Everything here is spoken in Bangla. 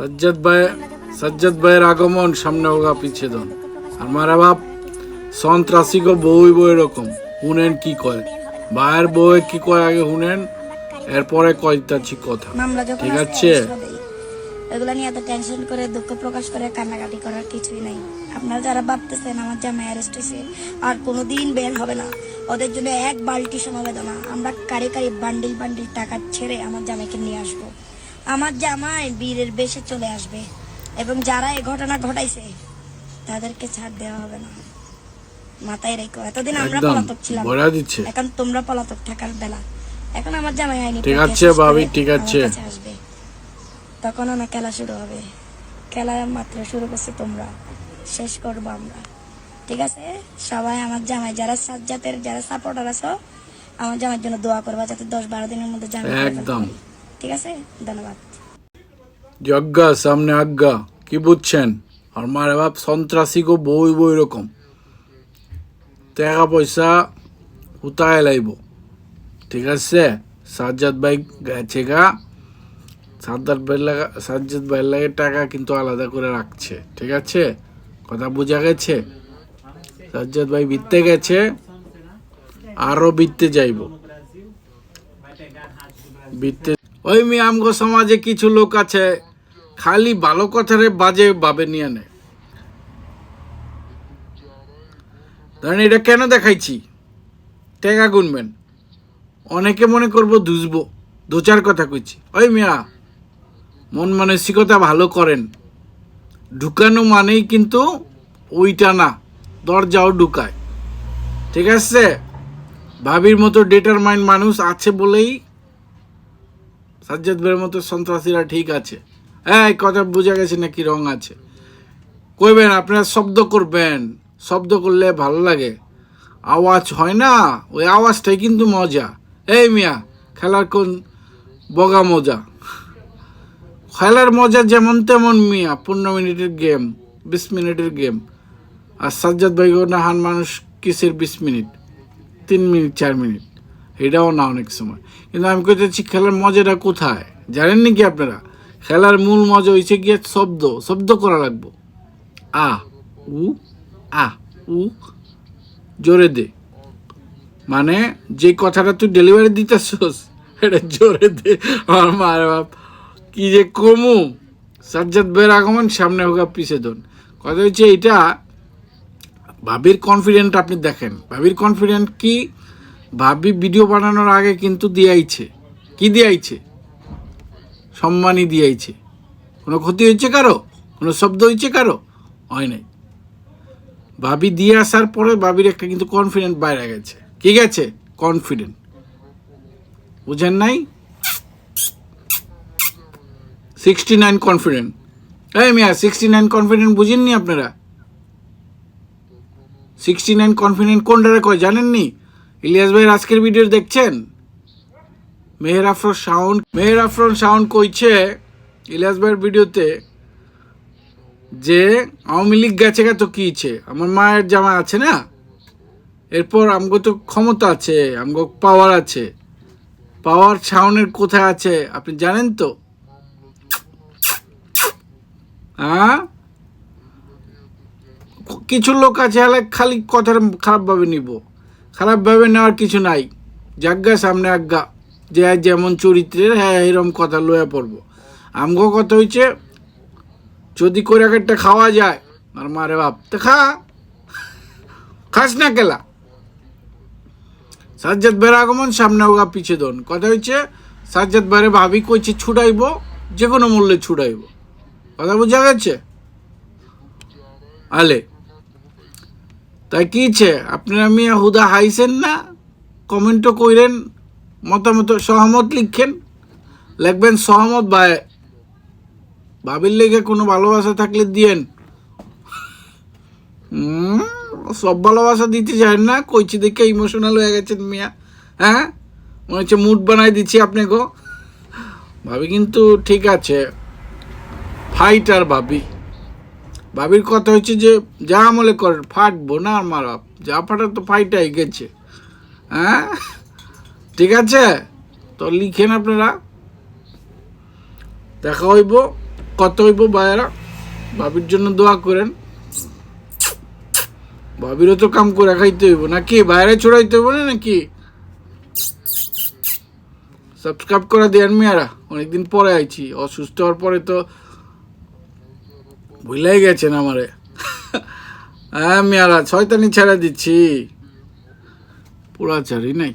সজ্জাদ ভাই সজ্জাদ ভাইয়ের আগমন সামনে হোগা পিছিয়ে দন। আর মারা বাপ সন্ত্রাসী গো বই বই রকম শুনেন কি কয়? ভাইয়ের বই কি কয় আগে শুনেন এরপরে কয়তাছি কথা। ঠিক আছে। এগুলা নিয়ে এত টেনশন করে দুঃখ প্রকাশ করে কান্নাকাটি করার কিছুই নাই। আপনারা যারা ভাবতেছেন আমার জামাই অ্যারেস্ট হয়েছে আর কোনোদিন বের হবে না। ওদের জন্য এক বালতি সমবেদনা। আমরা কারি কারি বান্ডিল বান্ডিল টাকা ছেড়ে আমার জামাইকে নিয়ে আসব। আমার জামাই বীরের বেশে চলে আসবে এবং যারা এই ঘটনা ঘটাইছে তাদেরকে ছাড় দেওয়া হবে না। মাথায় রেখো এতদিন আমরা পলাতক ছিলাম। এখন তোমরা পলাতক থাকার বেলা। এখন আমার জামাই আইনি ঠিক আছে ভাবি, ঠিক আছে। আসবে। তখন না খেলা শুরু হবে। খেলা মাত্র শুরু করছে তোমরা। শেষ করব আমরা। ঠিক আছে? সবাই আমার জামাই যারা সাজ্জাতের যারা সাপোর্টার আছো আমার জামাইয়ের জন্য দোয়া করবা যাতে দশ বারো দিনের মধ্যে জামাই একদম। ঠিক আছে? ধন্যবাদ। যজ্ঞা, সামনে আজ্ঞা, কি বুঝছেন? আর মারে বাপ সন্ত্রাসী গো, বই বই রকম। টাকা পয়সা উতায় লাইব। ঠিক আছে? সাজ্জাদ ভাই গেছে গা। সাজ্জাদ ভাই লাগা, সাজ্জাদ ভাইয়ের লাগে টাকা কিন্তু আলাদা করে রাখছে। ঠিক আছে? কথা বোঝা গেছে? সাজ্জাদ ভাই বিত্তে গেছে, আরও বিত্তে যাইব। বিত্তে ওই মি আমগো সমাজে কিছু লোক আছে, খালি ভালো কথারে বাজে ভাবে নিয়ে নেয়। ধরেন এটা কেন দেখাইছি? টেকা গুনবেন। অনেকে মনে করব দুজবো দু চার কথা কইছি। ওই মিয়া, মন মানসিকতা ভালো করেন। ঢুকানো মানেই কিন্তু ওইটা না, দরজাও ঢুকায়। ঠিক আছে? ভাবির মতো ডেটার মাইন্ড মানুষ আছে বলেই সাজ্জাদ ভাইয়ের মতো সন্ত্রাসীরা ঠিক আছে। হ্যাঁ এই, কথা বোঝা গেছে নাকি রং আছে? কইবেন, আপনারা শব্দ করবেন। শব্দ করলে ভালো লাগে। আওয়াজ হয় না? ওই আওয়াজটাই কিন্তু মজা। এই মিয়া, খেলার কোন বগা মজা? খেলার মজা যেমন তেমন মিয়া, পনেরো মিনিটের গেম, বিশ মিনিটের গেম। আর সাজ্জাদ ভাই হান মানুষ কিসের বিশ মিনিট? তিন মিনিট, চার মিনিট। এটাও না অনেক সময়। কিন্তু আমি কইতেছি খেলার মজাটা কোথায়? জানেন নাকি আপনারা? খেলার মূল মজা হয়েছে গিয়ে শব্দ শব্দ করা লাগবো। আ, উ আ, উ, জোরে দে। মানে যে কথাটা তুই ডেলিভারি দিতেছস, এটা জোরে দে। আমার মার বাপ, কি যে কমু। সাজ্জাদ বের আগমন, সামনে হোক পিছে দোন। কথা হচ্ছে এটা ভাবির কনফিডেন্ট আপনি দেখেন। ভাবির কনফিডেন্ট কি? ভাবি ভিডিও বানানোর আগে কিন্তু দিয়াইছে। কি দিয়াইছে? সম্মানই দিয়াইছে। কোনো ক্ষতি হয়েছে কারও? কোনো শব্দ হয়েছে কারও? হয় নাই। ভাবি দিয়ে আসার পরে ভাবির একটা কিন্তু কনফিডেন্ট বাইরে গেছে। কি গেছে? কনফিডেন্ট বুঝেন নাই? সিক্সটি নাইন কনফিডেন্ট এই মিয়া সিক্সটি নাইন কনফিডেন্ট বুঝেননি আপনারা? সিক্সটি নাইন কনফিডেন্ট কোনটারে কয়, জানেননি? ইলিয়াস ভাইয়ের আজকের ভিডিও দেখছেন? মেহের আফরোজ সাউন্ড মেহের আফরোজ সাউন্ড কইছে ইলিয়াস ভাইয়ের ভিডিওতে যে আওয়ামী লীগ গেছে গা তো কি ইচ্ছে আমার মায়ের জামা আছে না? এরপর আমগো তো ক্ষমতা আছে, আমগো পাওয়ার আছে। পাওয়ার ছাউনের কোথায় আছে, আপনি জানেন তো? হ্যাঁ কিছু লোক আছে খালি কথার খারাপভাবে নিব। খারাপভাবে নেওয়ার কিছু নাই। যাজ্ঞা সামনে আজ্ঞা যে যেমন চরিত্রের হ্যাঁ এরম কথা লয়ে পড়ব। আমগো কথা হইছে, যদি করে একটা খাওয়া যায়, আর মারে বাপ, তো খা। খাস না কেলা। সাজ্জাদ বের আগমন সামনে ওগা পিছে দন। কথা হচ্ছে সাজ্জাদ বেরে ভাবি কইছে, ছুটাইব যে কোনো মূল্যে ছুটাইব। কথা বোঝা গেছে? আলে। তাই কিছে আপনারা মিয়া হুদা হাইছেন না? কমেন্টও কইরেন, মতামত, সহমত লিখেন। লিখবেন সহমত ভাই। ভাবির লেগে কোনো ভালোবাসা থাকলে দিয়েন। সব ভালোবাসা দিতে চান না? কইছি দেখে ইমোশনাল হয়ে গেছেন মিয়া। হ্যাঁ? মনে হচ্ছে মুড বানাই দিচ্ছি আপনাকে। ভাবি কিন্তু ঠিক আছে। ফাইটার ভাবি। ভাবির কথা হচ্ছে যে, যা আমলে করেন, ফাটবো না আমার বাপ যা ফাটা তো ফাইটাই গেছে। হ্যাঁ? ঠিক আছে? তো লিখেন আপনারা। দেখা হইব কত হইব ভাইয়েরা। ভাবির জন্য দোয়া করেন। ভাবিরও তো কাম করে খাইতে হইব। নাকি বাইরে ছড়াইতে হইব না নাকি? সাবস্ক্রাইব করে দেন মেয়ারা। অনেকদিন পরে আইছি। অসুস্থ হওয়ার পরে তো ভুলাই গেছেন আমারে। হ্যাঁ মেয়ারা ছয়তানি ছেড়ে দিচ্ছি। পুরাচারি নাই